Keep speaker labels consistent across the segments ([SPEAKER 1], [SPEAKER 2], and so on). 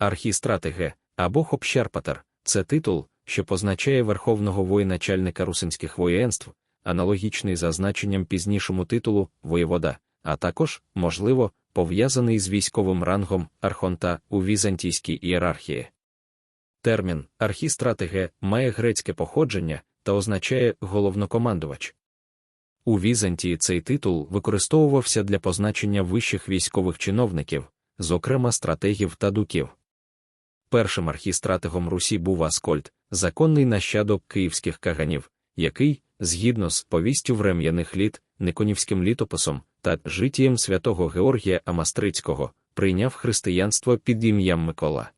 [SPEAKER 1] Архістратеге або Хопщарпатер це титул, що позначає верховного воєначальника русинських воєнств, аналогічний за значенням пізнішому титулу воєвода, а також, можливо, пов'язаний з військовим рангом архонта у візантійській ієрархії. Термін архістратеге має грецьке походження та означає головнокомандувач. У Візантії цей титул використовувався для позначення вищих військових чиновників, зокрема стратегів та дуків. Першим архістратегом Русі був Аскольд, законний нащадок київських каганів, який, згідно з повістю врем'яних літ, Никонівським літописом та життєм святого Георгія Амастрицького, прийняв християнство під ім'ям Микола.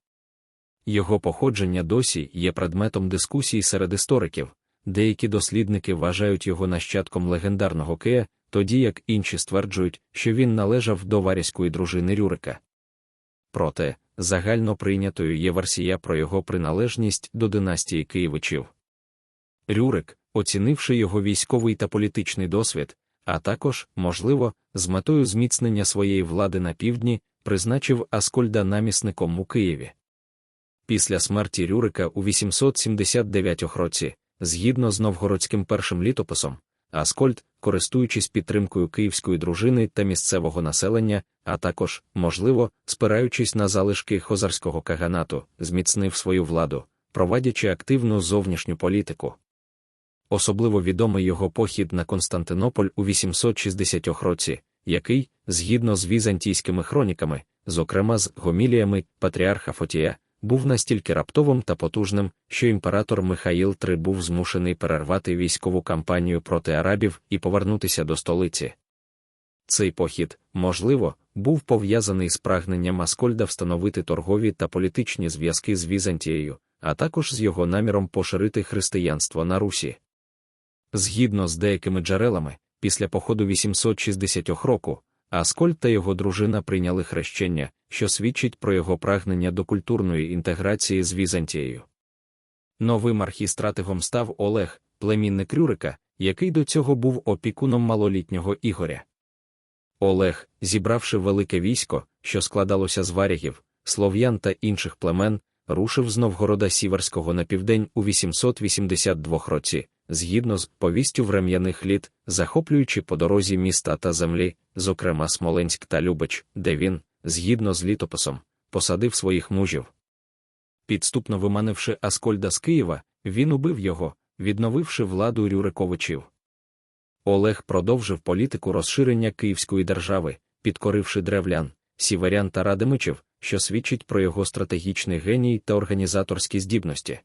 [SPEAKER 1] Його походження досі є предметом дискусій серед істориків, деякі дослідники вважають його нащадком легендарного Кея, тоді як інші стверджують, що він належав до варязької дружини Рюрика. Проте, загально прийнятою є версія про його приналежність до династії Києвичів. Рюрик, оцінивши його військовий та політичний досвід, а також, можливо, з метою зміцнення своєї влади на півдні, призначив Аскольда намісником у Києві. Після смерті Рюрика у 879 році, згідно з новгородським першим літописом, Аскольд, користуючись підтримкою київської дружини та місцевого населення, а також, можливо, спираючись на залишки хозарського каганату, зміцнив свою владу, проводячи активну зовнішню політику. Особливо відомий його похід на Константинополь у 860 році, який, згідно з візантійськими хроніками, зокрема з гоміліями патріарха Фотія, був настільки раптовим та потужним, що імператор Михаїл III був змушений перервати військову кампанію проти арабів і повернутися до столиці. Цей похід, можливо, був пов'язаний з прагненням Аскольда встановити торгові та політичні зв'язки з Візантією, а також з його наміром поширити християнство на Русі. Згідно з деякими джерелами, після походу 860 року, Аскольд та його дружина прийняли хрещення, що свідчить про його прагнення до культурної інтеграції з Візантією. Новим архістратигом став Олег, племінник Рюрика, який до цього був опікуном малолітнього Ігоря. Олег, зібравши велике військо, що складалося з варягів, слов'ян та інших племен, рушив з Новгорода Сіверського на південь у 882 році, згідно з повістю врем'яних літ, захоплюючи по дорозі міста та землі, зокрема Смоленськ та Любич, де він, згідно з літописом, посадив своїх мужів. Підступно виманивши Аскольда з Києва, він убив його, відновивши владу Рюриковичів. Олег продовжив політику розширення Київської держави, підкоривши древлян, сіверян та радимичів, що свідчить про його стратегічний геній та організаторські здібності.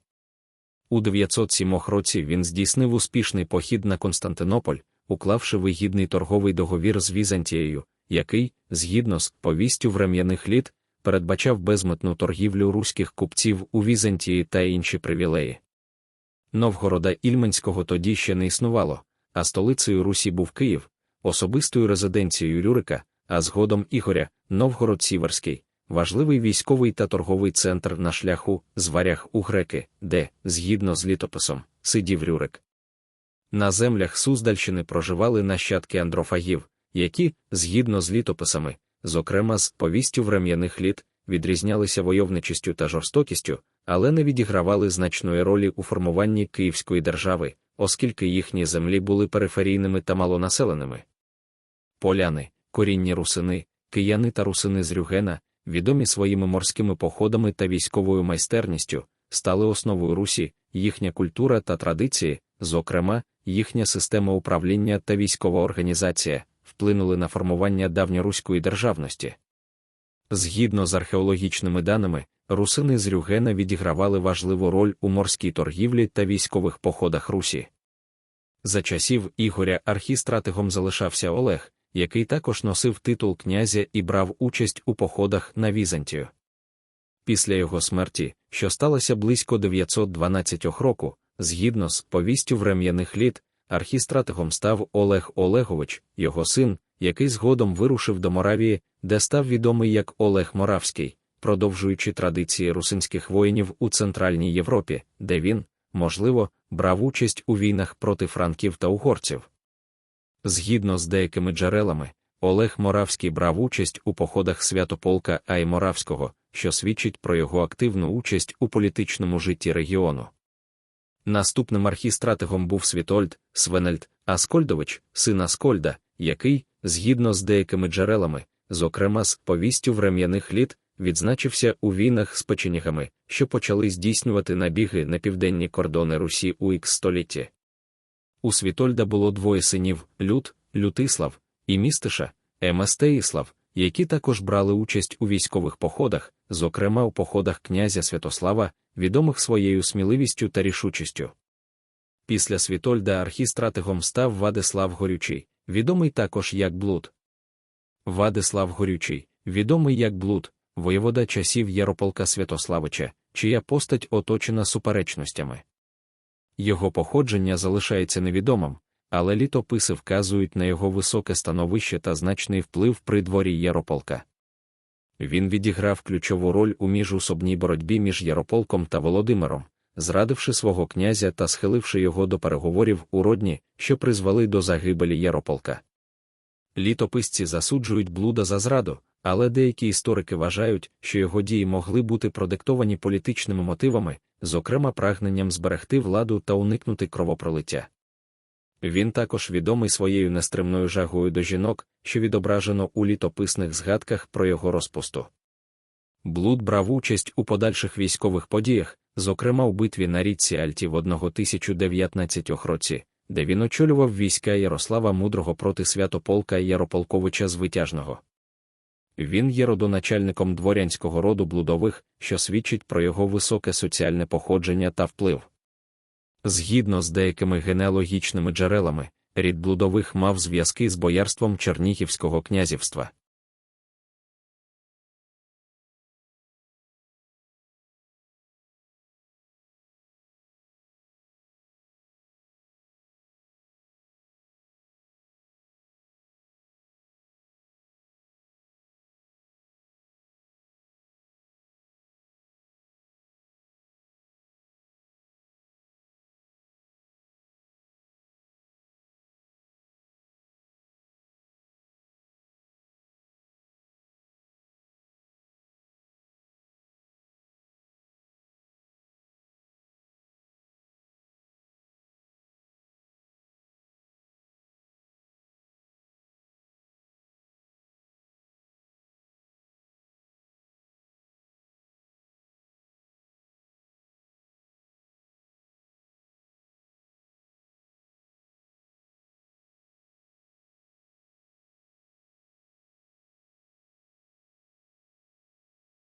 [SPEAKER 1] У 907 році він здійснив успішний похід на Константинополь, уклавши вигідний торговий договір з Візантією, який, згідно з повістю врем'яних літ, передбачав безмитну торгівлю руських купців у Візантії та інші привілеї. Новгорода Ільменського тоді ще не існувало, а столицею Русі був Київ, особистою резиденцією Рюрика, а згодом Ігоря, Новгород Сіверський, важливий військовий та торговий центр на шляху з варяг у греки, де, згідно з літописом, сидів Рюрик. На землях Суздальщини проживали нащадки андрофагів, які, згідно з літописами, зокрема з повістю врем'яних літ, відрізнялися войовничістю та жорстокістю, але не відігравали значної ролі у формуванні Київської держави, оскільки їхні землі були периферійними та малонаселеними. Поляни, корінні русини, кияни та русини з Рюгена, відомі своїми морськими походами та військовою майстерністю, стали основою Русі, їхня культура та традиції, зокрема, їхня система управління та військова організація, вплинули на формування давньоруської державності. Згідно з археологічними даними, русини з Рюгена відігравали важливу роль у морській торгівлі та військових походах Русі. За часів Ігоря архістратигом залишався Олег, який також носив титул князя і брав участь у походах на Візантію. Після його смерті, що сталося близько 912 року, згідно з повістю врем'яних літ, архістратигом став Олег Олегович, його син, який згодом вирушив до Моравії, де став відомий як Олег Моравський, продовжуючи традиції русинських воїнів у Центральній Європі, де він, можливо, брав участь у війнах проти франків та угорців. Згідно з деякими джерелами, Олег Моравський брав участь у походах Святополка Ай Моравського, що свідчить про його активну участь у політичному житті регіону. Наступним архістратигом був Світольд Свенельд Аскольдович, син Аскольда, який, згідно з деякими джерелами, зокрема з повістю врем'яних літ, відзначився у війнах з печенігами, що почали здійснювати набіги на південні кордони Русі у ікс столітті. У Світольда було двоє синів Лют, Лютислав і Містиша, Емастеїслав, які також брали участь у військових походах, зокрема у походах князя Святослава, відомих своєю сміливістю та рішучістю. Після Світольда архістратигом став Вадислав Горючий, відомий також як Блуд. Вадислав Горючий, відомий як Блуд, воєвода часів Ярополка Святославича, чия постать оточена суперечностями. Його походження залишається невідомим, але літописи вказують на його високе становище та значний вплив при дворі Ярополка. Він відіграв ключову роль у міжусобній боротьбі між Ярополком та Володимиром, зрадивши свого князя та схиливши його до переговорів у родні, що призвели до загибелі Ярополка. Літописці засуджують блуда за зраду, але деякі історики вважають, що його дії могли бути продиктовані політичними мотивами, зокрема прагненням зберегти владу та уникнути кровопролиття. Він також відомий своєю нестримною жагою до жінок, що відображено у літописних згадках про його розпусту. Блуд брав участь у подальших військових подіях, зокрема у битві на річці Альті в 1019 році, де він очолював війська Ярослава Мудрого проти святополка Ярополковича Звитяжного. Він є родоначальником дворянського роду блудових, що свідчить про його високе соціальне походження та вплив. Згідно з деякими генеалогічними джерелами, рід блудових мав зв'язки з боярством Чернігівського князівства.